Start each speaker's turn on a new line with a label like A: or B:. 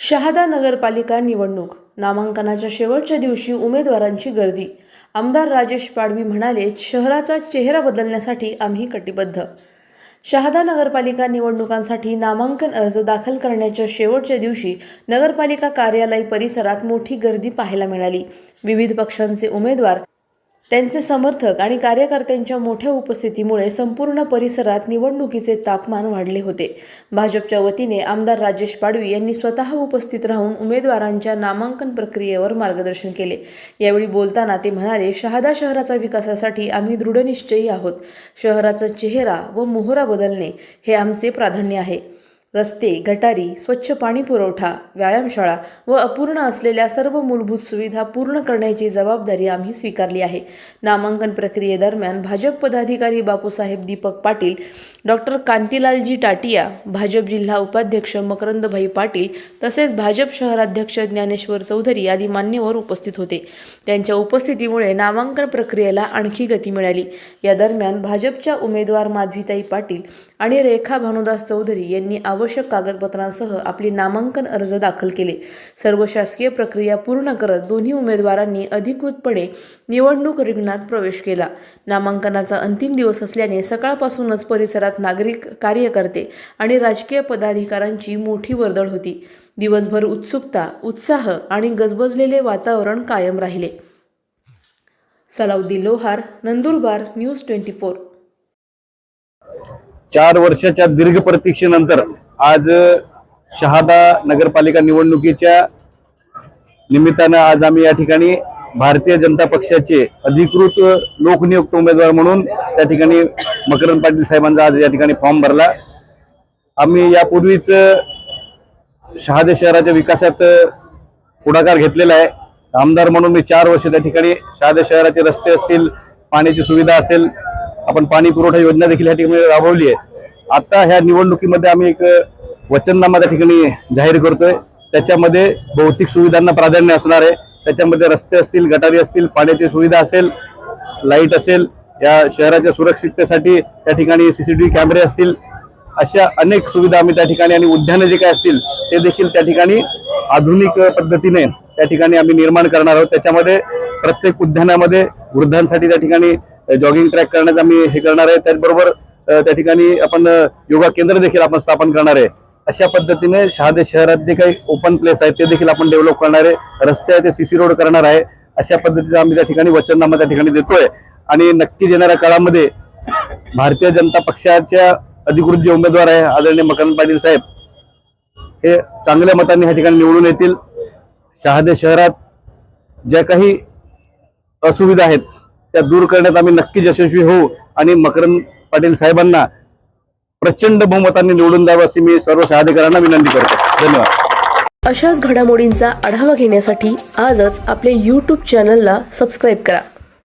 A: शहादा नगरपालिका निवडणूक. नामांकनाच्या शेवटच्या दिवशी उमेदवारांची गर्दी. आमदार राजेश पाडवी म्हणाले शहराचा चेहरा बदलण्यासाठी आम्ही कटिबद्ध. शहादा नगरपालिका निवडणुकांसाठी नामांकन अर्ज दाखल करण्याच्या शेवटच्या दिवशी नगरपालिका कार्यालय परिसरात मोठी गर्दी पाहायला मिळाली. विविध पक्षांचे उमेदवार त्यांचे समर्थक आणि कार्यकर्त्यांच्या मोठ्या उपस्थितीमुळे संपूर्ण परिसरात निवडणुकीचे तापमान वाढले होते. भाजपच्या वतीने आमदार राजेश पाडवी यांनी स्वतः उपस्थित राहून उमेदवारांच्या नामांकन प्रक्रियेवर मार्गदर्शन केले. यावेळी बोलताना ते म्हणाले शहादा शहराच्या विकासासाठी आम्ही दृढनिश्चयी आहोत. शहराचा चेहरा व मोहरा बदलणे हे आमचे प्राधान्य आहे. रस्ते गटारी स्वच्छ पाणी पुरवठा व्यायामशाळा व अपूर्ण असलेल्या सर्व मूलभूत सुविधा पूर्ण करण्याची जबाबदारी आम्ही स्वीकारली आहे. नामांकन प्रक्रियेदरम्यान भाजप पदाधिकारी बापूसाहेब दीपक पाटील डॉक्टर कांतीलालजी टाटिया भाजप जिल्हा उपाध्यक्ष मकरंदभाई पाटील तसेच भाजप शहराध्यक्ष ज्ञानेश्वर चौधरी आदी मान्यवर उपस्थित होते. त्यांच्या उपस्थितीमुळे नामांकन प्रक्रियेला आणखी गती मिळाली. या दरम्यान भाजपच्या उमेदवार माधवीताई पाटील आणि रेखा भानुदास चौधरी यांनी आवश्यक कागदपत्रांसह आपले नामांकन अर्ज दाखल केले. सर्व शासकीय प्रक्रिया पूर्ण करत दोन्ही उमेदवारांनी अधिकृतपणे निवडणूक रिंगणात प्रवेश केला. नामांकनाचा अंतिम दिवस असल्याने सकाळपासूनच परिसरात नागरिक कार्यकर्ते आणि राजकीय पदाधिकाऱ्यांची मोठी वर्दळ होती. दिवसभर उत्सुकता उत्साह आणि गजबजलेले वातावरण कायम राहिले. Salauddin Lohar Nandurbar news twenty four.
B: चार वर्षाच्या दीर्घ प्रतीक्षेनंतर आज शहादा नगरपालिका निवडणुकीच्या निमित्तानं आज आम्ही या ठिकाणी भारतीय जनता पक्षाचे अधिकृत लोकनियुक्त उमेदवार म्हणून त्या ठिकाणी मकरंद पाटील साहेबांचा आज या ठिकाणी फॉर्म भरला. आम्ही यापूर्वीच शहादे शहराच्या विकासात पुढाकार घेतलेला आहे. आमदार म्हणून मी चार वर्ष त्या ठिकाणी शहादे शहराचे रस्ते असतील पाण्याची सुविधा असेल आपण पाणी पुरवठा योजना देखील या ठिकाणी राबवली आहे. आता ह्या निवडणुकीमध्ये आम्ही एक वचननामा त्या ठिकाणी जाहीर करतोय. त्याच्यामध्ये भौतिक सुविधांना प्राधान्य असणार आहे. त्याच्यामध्ये रस्ते असतील गटारी असतील पाण्याची सुविधा असेल लाइट असेल या शहराच्या सुरक्षिततेसाठी त्या ठिकाणी सी सी कॅमेरे असतील अशा अनेक सुविधा आम्ही त्या ठिकाणी आणि उद्यानं जे काय असतील ते देखील त्या ठिकाणी आधुनिक पद्धतीने त्या ठिकाणी आम्ही निर्माण करणार आहोत. त्याच्यामध्ये प्रत्येक उद्यानामध्ये वृद्धांसाठी त्या ठिकाणी जॉगिंग ट्रॅक करण्याचं आम्ही हे करणार आहे. त्याचबरोबर त्या ठिकाणी आपण योगा केंद्र देखील आपण स्थापन करणार आहे. अशा पद्धतीने शहादे शहरात जे काही ओपन प्लेस आहेत ते देखील आपण डेव्हलप करणार आहे. रस्ते आहे ते सीसी रोड करणार आहे. अशा पद्धतीने आम्ही त्या ठिकाणी वचननामा त्या ठिकाणी देतोय. आणि नक्कीच येणाऱ्या काळामध्ये भारतीय जनता पक्षाच्या अधिकृत जे उमेदवार आहे आदरणीय मकरंद पाटील साहेब हे चांगल्या मतांनी ह्या ठिकाणी निवडून येतील. शहादे शहरात ज्या काही असुविधा आहेत त्या दूर करण्यात आम्ही नक्कीच यशस्वी होऊ. आणि मकरंद पाटील साहेबांना प्रचंड बहुमतांनी निवडून द्यावं अशी मी सर्व शहादेकरांना विनंती करतो. धन्यवाद.
A: अशाच घडामोडींचा आढावा घेण्यासाठी आजच आपले यूट्यूब चॅनलला सबस्क्राईब करा.